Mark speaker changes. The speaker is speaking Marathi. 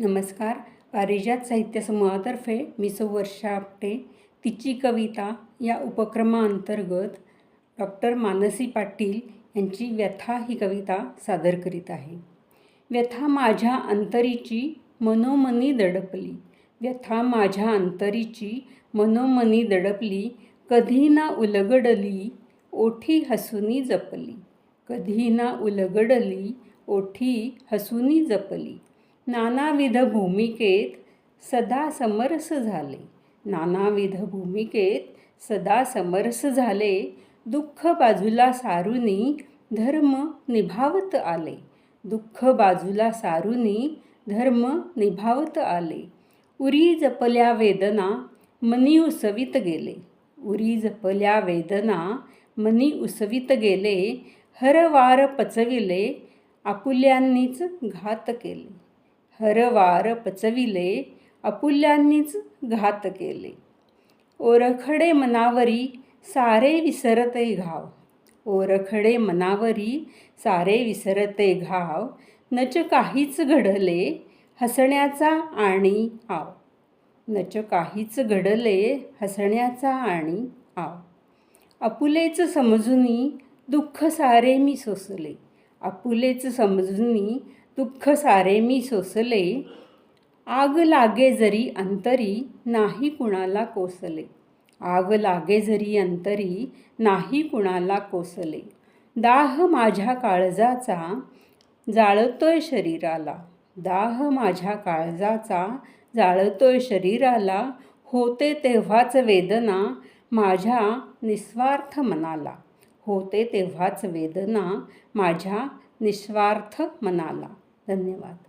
Speaker 1: नमस्कार. पारिजात साहित्य समूहातर्फे मी सौ वर्षा आपटे. तिची कविता या उपक्रमाअंतर्गत डॉक्टर मानसी पाटील यांची व्यथा ही कविता सादर करीत आहे. व्यथा माझ्या अंतरीची मनोमनी दडपली. व्यथा माझ्या अंतरीची मनोमनी दडपली. कधी ना उलगडली ओठी हसुनी जपली. कधी ना उलगडली ओठी हसुनी जपली. नानाविध भूमिकेत सदा समरस झाले. नानाविध भूमिकेत सदा समरस झाले. दुःख बाजूला सारुनी धर्म निभावत आले. दुःख बाजूला सारुनी धर्म निभावत आले. उरी जपल्या वेदना मनी उसवीत गेले. उरी जपल्या वेदना मनी उसवीत गेले. हरवार पचविले आपुल्यांनीच घात केले. हरवार पचविले अपुल्यांनीच घात केले. ओरखडे मनावरी सारे विसरते घाव. ओरखडे मनावरी सारे विसरते घाव. नच काहीच घडले हसण्याचा आणि आव. नच काहीच घडले हसण्याचा आणि आव. अपुलेच समजूनी दुःख सारे मी सोसले. अपुलेच समजूनी दुःख सारे मी सोसले आग लागे जरी अंतरी नाही कुणाला कोसले. आग लागे जरी अंतरी नाही कुणाला कोसले. दाह माझ्या काळजाचा जाळतोय शरीराला. दाह माझ्या काळजाचा जाळतोय शरीराला. होते तेव्हाच वेदना माझ्या निस्वार्थ मनाला. होते तेव्हाच वेदना माझ्या निस्वार्थ मनाला. धन्यवाद.